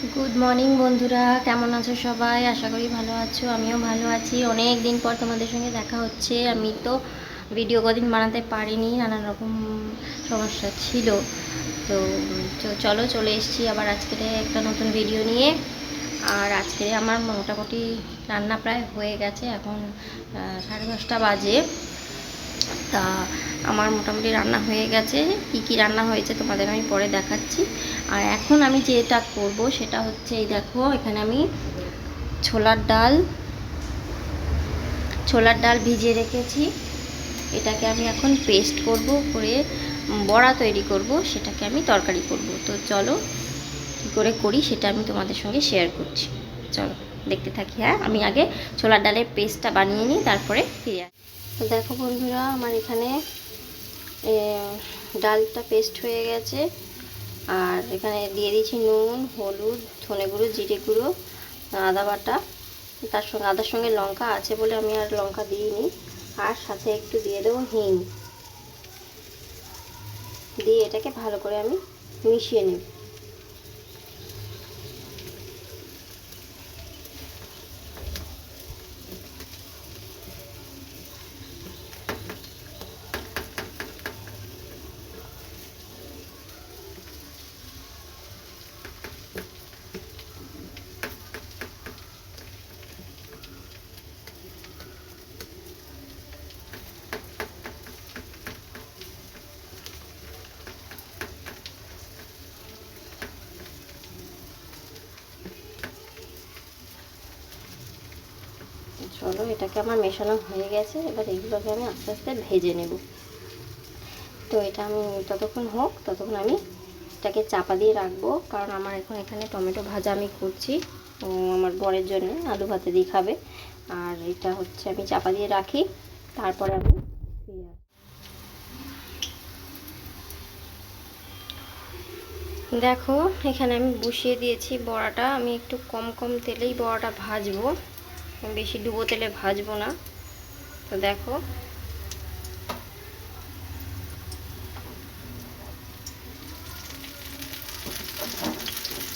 Good morning বন্ধুরা। কেমন আছো সবাই? আশা করি ভালো আছো। আমিও ভালো আছি। অনেক দিন পর তোমাদের সঙ্গে দেখা হচ্ছে। আমি তো ভিডিও কদিন বানাতে পারিনি। নানান রকম সমস্যা ছিল। তো চলো চলে এসেছি আবার আজকে একটা নতুন ভিডিও নিয়ে। আর আজকে আমার মোটামুটি রান্না প্রায় হয়ে গেছে। এখন সাড়ে দশটা বাজে। তা আমার মোটামুটি রান্না হয়ে গেছে। কি কি রান্না হয়েছে তোমাদের আমি পরে দেখাচ্ছি। আর এখন আমি যেটা করব সেটা হচ্ছে এই দেখো, এখানে আমি ছোলার ডাল ছোলার ডাল ভিজিয়ে রেখেছি। এটাকে আমি এখন পেস্ট করব, করে বড়া তৈরি করব, সেটাকে আমি তরকারি করব। তো চলো, কী করে করি সেটা আমি তোমাদের সঙ্গে শেয়ার করছি। চলো, দেখতে থাকি হ্যাঁ? আমি আগে ছোলার ডালের পেস্টটা বানিয়ে নিই, তারপরে ফিরে দেখো বন্ধুরা, আমার এখানে ডালটা পেস্ট হয়ে গেছে। আর এখানে দিয়ে দিয়েছি নুন, হলুদ, ধনে গুঁড়ো, জিরে গুঁড়ো, আদা বাটা। তার সঙ্গে, আদার সঙ্গে লঙ্কা আছে বলে আমি আর লঙ্কা দিইনি। আর সাথে একটু দিয়ে দেবো হিং। দিয়ে এটাকে ভালো করে আমি মিশিয়ে নেব। চলো এটাকে আমার মেশানো হয়ে গেছে, এবার এগুলোকে আমি আস্তে আস্তে ভেজে নেব। তো এটা আমি ততক্ষণ হোক, ততক্ষণ আমি এটাকে চাপা দিয়ে রাখব, কারণ আমার এখন এখানে টমেটো ভাজা আমি করছি, ও আমার বরের জন্য, আলু ভাতে দিয়ে খাবে। আর এটা হচ্ছে আমি চাপা দিয়ে রাখি, তারপরে আমি দেখো, এখানে আমি বসিয়ে দিয়েছি বড়াটা, আমি একটু কম কম তেলেই বড়াটা ভাজবো। বেশি ডুবো তেলে ভাজবো না। তো দেখো।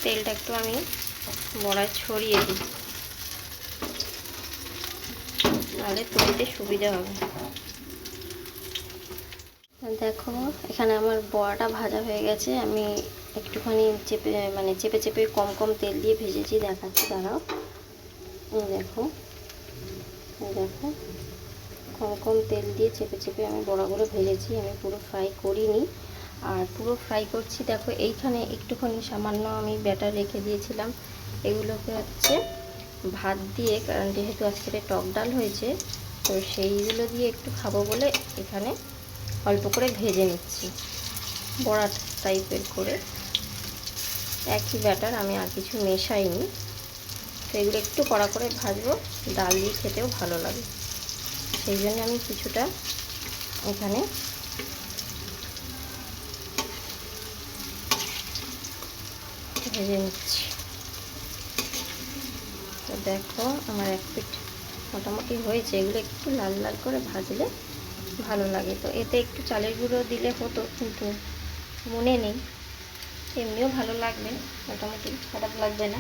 তেলটা একটু আমি বড়ায় ছড়িয়ে দিই। তাহলে তুলতে সুবিধা হবে। দেখো, এখানে আমার বড়াটা ভাজা হয়ে গেছে। আমি একটুখানি চেপে মানে চেপে চেপে কম কম তেল দিয়ে ভেজেছি, দেখাচ্ছি, দাঁড়াও। দেখো দেখো। কম কম তেল দিয়ে চেপে চেপে আমি বড়াগুলো ভেজেছি, আমি পুরো ফ্রাই করিনি। আর পুরো ফ্রাই করছি, দেখো, এইখানে একটুখানি সামান্য আমি ব্যাটার রেখে দিয়েছিলাম। এগুলোকে হচ্ছে ভাত দিয়ে, কারণ যেহেতু আজকে টক ডাল হয়েছে, তো সেইগুলো দিয়ে একটু খাব বলে এখানে অল্প করে ভেজে নিচ্ছি। বড়া টাইপের করে। একই ব্যাটার আমি আর কিছু মেশাইনি। তো এগুলো একটু কড়া করে ভাজবো। ডাল দিয়ে খেতেও ভালো লাগে। সেই জন্য আমি কিছুটা এখানে ভেজে নিচ্ছি। তো দেখো, আমার এক পিঠ মোটামুটি হয়েছে। এগুলো একটু লাল লাল করে ভাজলে ভালো লাগে। তো এতে একটু চালের গুঁড়ো দিলে হতো, কিন্তু মনে নেই। এমনিও ভালো লাগবে, মোটামুটি খারাপ লাগবে না।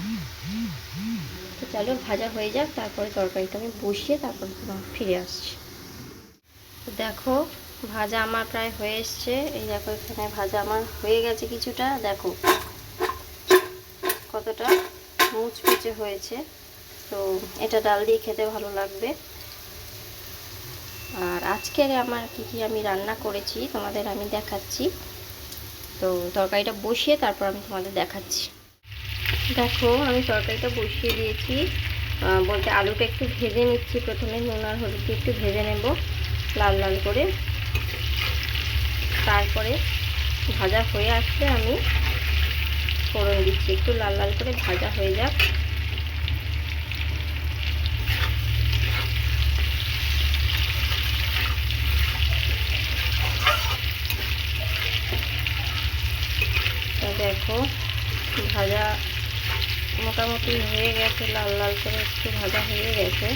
চলো ভাজা হয়ে যাক, তারপরে তরকারিটা আমি বসিয়ে তারপর ফিরে আসছি। দেখো, ভাজা আমার প্রায় হয়ে এসছে। এই দেখো, এখানে ভাজা আমার হয়ে গেছে কিছুটা। দেখো, কতটা মুচমুচে হয়েছে। তো এটা ডাল দিয়ে খেতে ভালো লাগবে। আর আজকের আমার কি কি আমি রান্না করেছি তোমাদের আমি দেখাচ্ছি। তো তরকারিটা বসিয়ে তারপর আমি তোমাদের দেখাচ্ছি। দেখো, আমি তরকারিটা বসিয়ে দিয়েছি। বলতে আলুটা একটু ভেজে নিচ্ছি প্রথমে, নুন আর হলুদ একটু ভেজে নেব লাল লাল করে। তারপরে ভাজা হয়ে আসলে আমি ফোড়ন দিচ্ছি। একটু লাল লাল করে ভাজা হয়ে যাক। দেখো, ভাজা মোটামুটি হয়ে গেছে, লাল লাল করে একটু ভাজা হয়ে গেছে।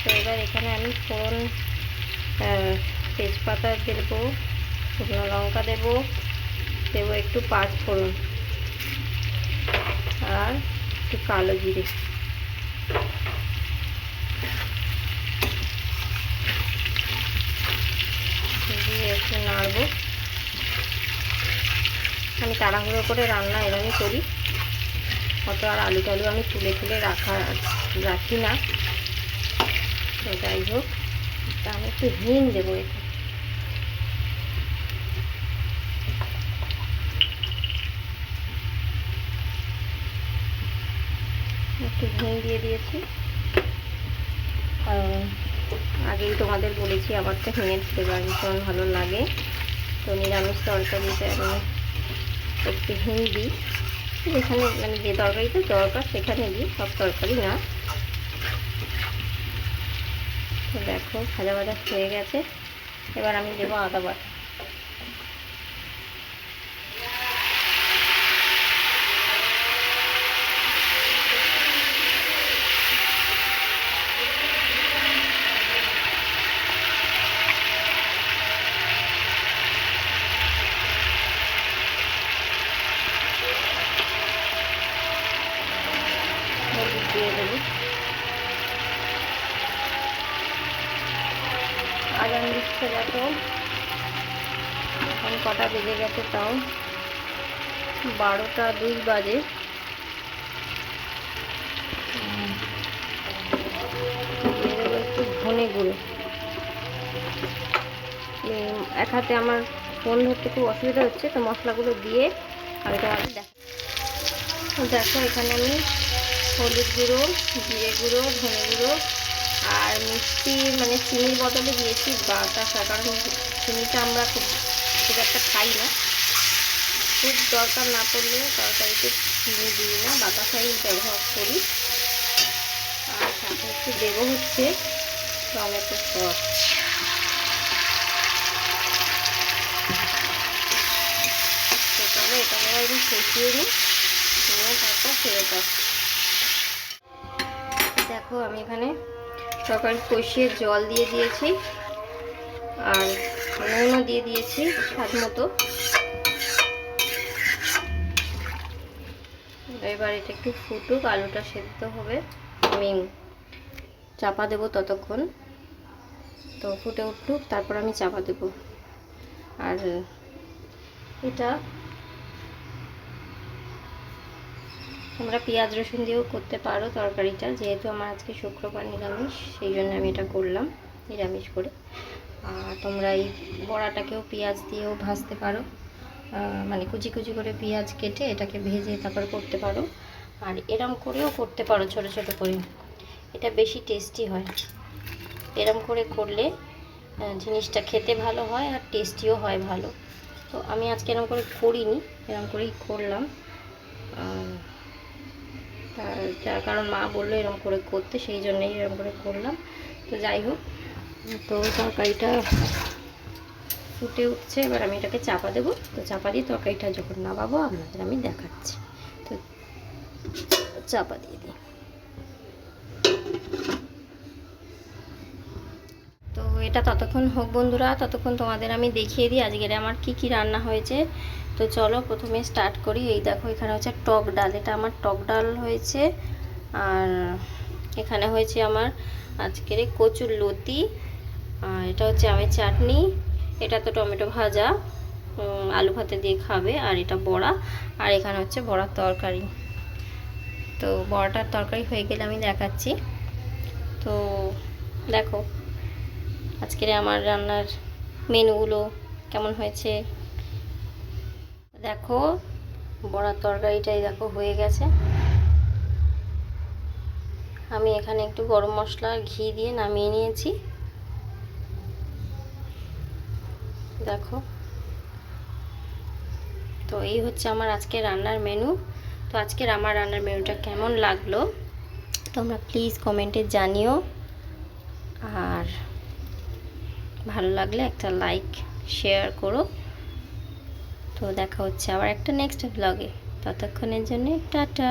তো এবার এখানে আমি ফোড়ন তেজপাতা দেবো, শুকনো লঙ্কা দেবো দেবো একটু পাঁচ ফোড়ন, আর একটু কালো জিরে। দিয়ে একটু নাড়বো। আমি তাড়াহুড়ো করে রান্না এরমই করি। অত আর আলু টালু আমি তুলে তুলে রাখা রাখি না। তো যাই হোক তা আমি একটু হিং দেবো এতে একটু হিং দিয়ে দিয়েছি। আগেই তোমাদের বলেছি, আমার তো হিঙের ফ্লেভার ভীষণ ভালো লাগে। তো নিরামিষ তরকারিতে একটু হিং দিই। যেখানে মানে যে তরকারিটা দরকার সেখানে দিই, সব তরকারি না। দেখো, ভাজা ভাজা হয়ে গেছে। এবার আমি দেবো আদা বাটা হলুদ দিয়ে দেবো। আজান দিচ্ছে দেখো। এখন কটা বেজে গেছে তাও। বারোটা দুই বাজে। একটু ধনে গুঁড়ো। এক হাতে আমার ফোন ধরতে খুব অসুবিধা হচ্ছে, তো মশলাগুলো দিয়ে তোমাদের দেখ। দেখো এখানে আমি হলুদ গুঁড়ো, জিরে গুঁড়ো, ধনে গুঁড়ো আর মিষ্টি মানে চিনির বদলে দিয়েছি বাতাসা কারণ চিনিটা আমরা খুব খুব একটা খাই না। খুব দরকার না পড়লে তরকারিতে চিনি দিই না বাতাসাই ব্যবহার করি। আর সাথে একটু দেবো হচ্ছে টমেটো সস। তো চলো এটাকে একটু কষিয়ে নিই। তারপর ফেরত আসছি। দেখো, আমি এখানে তরকারি কষিয়ে জল দিয়ে দিয়েছি আর নুনও দিয়ে দিয়েছি স্বাদ মতো। এবার এটা একটু ফুটুক, আলুটা সেদ্ধ হবে। আমি চাপা দেবো ততক্ষণ। তো ফুটে উঠুক, তারপর আমি চাপা দেবো। আর এটা তোমরা পেঁয়াজ রসুন দিয়েও করতে পারো তরকারিটা, যেহেতু আমার আজকে শুক্রবার নিরামিষ, সেই জন্য আমি এটা করলাম, নিরামিষ করে। আর তোমরা এই বড়াটাকেও পেঁয়াজ দিয়েও ভাজতে পারো। মানে কুচি কুচি করে পেঁয়াজ কেটে এটাকে ভেজে তারপর করতে পারো। আর এরম করেও করতে পারো ছোট ছোট করে। এটা বেশি টেস্টি হয়। এরম করে করলে জিনিসটা খেতে ভালো হয় আর টেস্টিও হয় ভালো। তো আমি আজকে এরম করে করিনি, এরম করেই করলাম। যার কারণ মা বলল এরকম করে করতে, সেই জন্যই এরকম করে করলাম। তো যাই হোক, তো তরকারিটা ফুটে উঠছে। এবার আমি এটাকে চাপা দেবো। তো চাপা দিয়ে তরকারিটা যখন নামাবো, আপনাদের আমি দেখাচ্ছি। তো চাপা দিয়ে দিই তো এটা ততক্ষণ হোক বন্ধুরা, ততক্ষণ তোমাদের আমি দেখিয়ে দিই আজকের আমার কি কি রান্না হয়েছে। তো চলো প্রথমে স্টার্ট করি। এই দেখো এখানে হচ্ছে টক ডাল, এটা আমার টক ডাল হয়েছে। আর এখানে হয়েছে আমার আজকের কচুর লতি, আর এটা হচ্ছে আমের চাটনি, এটা তো টমেটো ভাজা আলু ভাতে দিয়ে খাবে, আর এটা বড়া, আর এখানে হচ্ছে বড়ার তরকারি। তো বড়াটার তরকারি হয়ে গেলে আমি দেখাচ্ছি। তো দেখো আজকের আমার রান্নার মেনুগুলো কেমন হয়েছে? দেখো, বড়ার তরকারিটাই দেখো হয়ে গেছে। আমি এখানে একটু গরম মশলা ঘি দিয়ে নামিয়ে নিয়েছি। দেখো। তো এই হচ্ছে আমার আজকে রান্নার মেনু। তো আজকের আমার রান্নার মেনুটা কেমন লাগল? তোমরা প্লিজ কমেন্টে জানিও। আর ভালো লাগলে একটা লাইক শেয়ার করো। তো দেখা হচ্ছে আবার একটা নেক্সট ব্লগে ততক্ষণের জন্য টাটা!